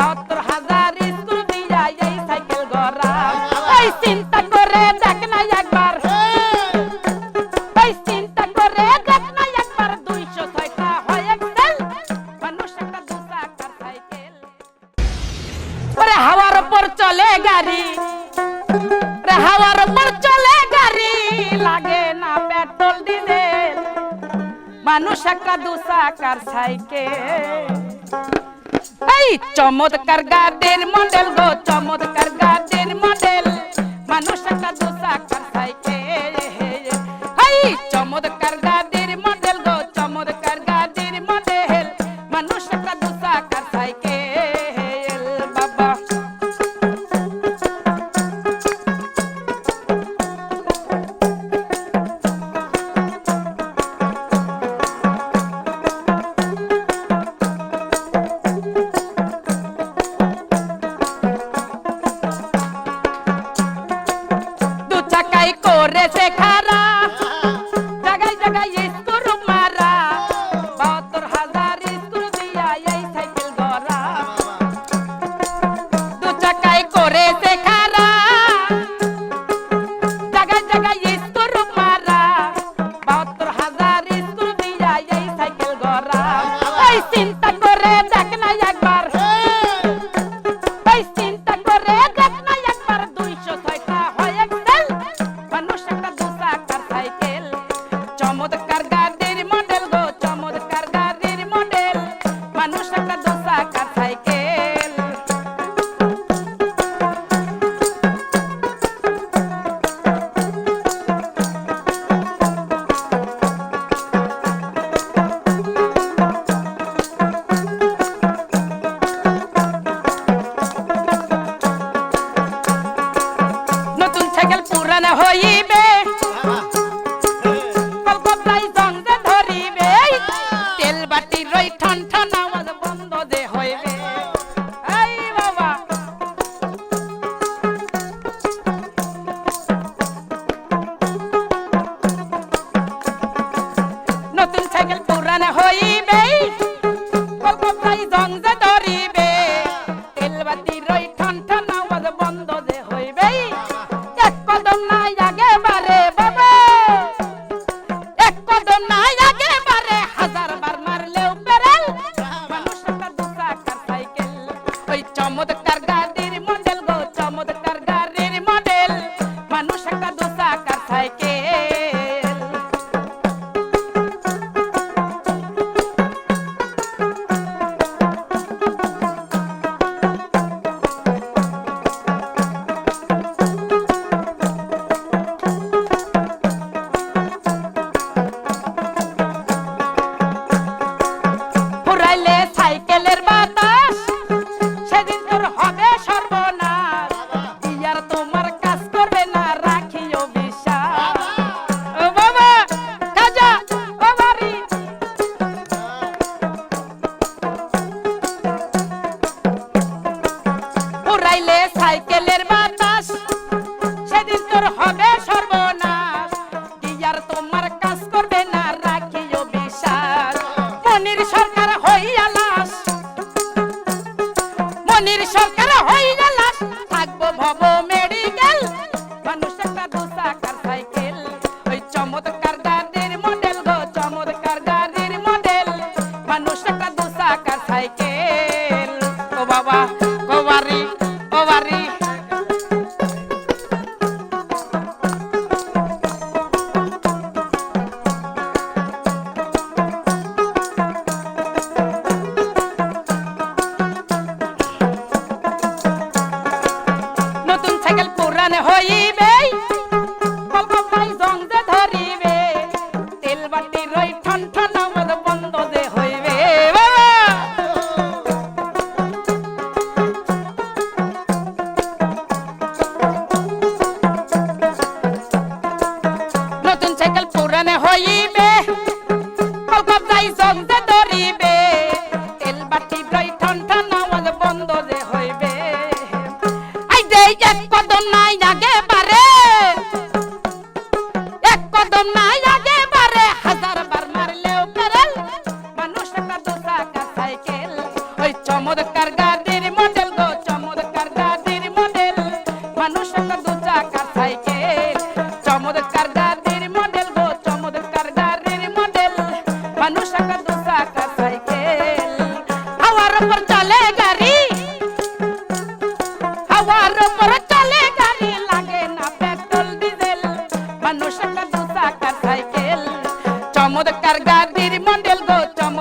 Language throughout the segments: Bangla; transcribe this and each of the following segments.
বাহাত্তর মানুষ একটা দুটা উপর চলে গাড়ি। রে উপর চলে গাড়ি, লাগে না পেট্রোল, ডিজেল। মানুষ একটা দুচাকার সাইকেল। চমৎকার গাদের মডেল গো চমৎকার। করেছে খারা। জাগাই জাগাই স্কুল মারা। বাহাত্তর হাজার স্কুল দিয়া এই সাইকেল ধরা। দু চাকাই করেছে খারা। জাগাই জাগাই স্কুল মারা। বাহাত্তর হাজার স্কুল দিয়া এই সাইকেল ধরা। এই চিন্তা করে Wow. wah.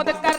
চমৎকার গাদির মন্ডল গো চমৎকার